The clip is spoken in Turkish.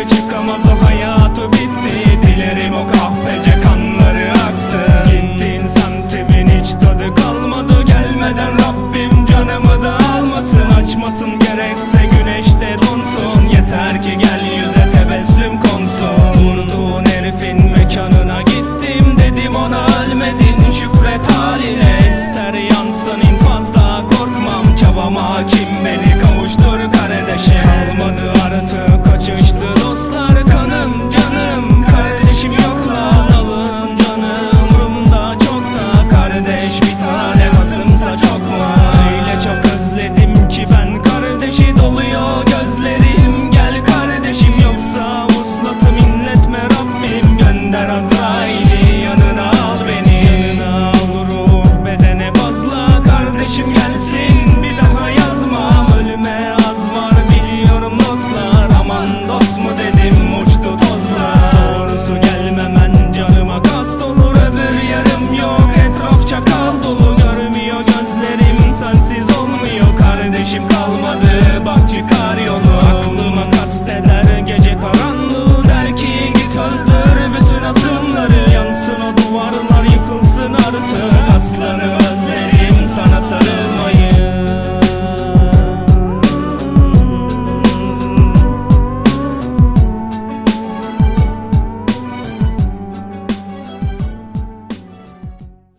Yukarı çıkamaz o hayatı bitti. Dilerim o kahpece kanları aksın. Gittin semtimin hiç tadı kalmadı. Gelmeden Rabbim canımı da almasın. Açmasın gerekse güneşte donsun. Yeter ki gel yüze tebessüm konsun. Durduğun herifin mekanına gittim Dedim ona ölmedin şükret haline. İster yansın infazda korkmam. Çabama kim beni. Başım gelsin. Bir daha yazmam Ölüme az var. Biliyorum dostlar Aman dost mu dedim uçtu tozlar. Doğrusu gelmemen canıma kast olur Öbür yarım yok. Etraf çakal dolu Görmüyor gözlerim. Sensiz olmuyor Kardeşim kalmadı. Bak çıkar yolu Aklıma kasteder geç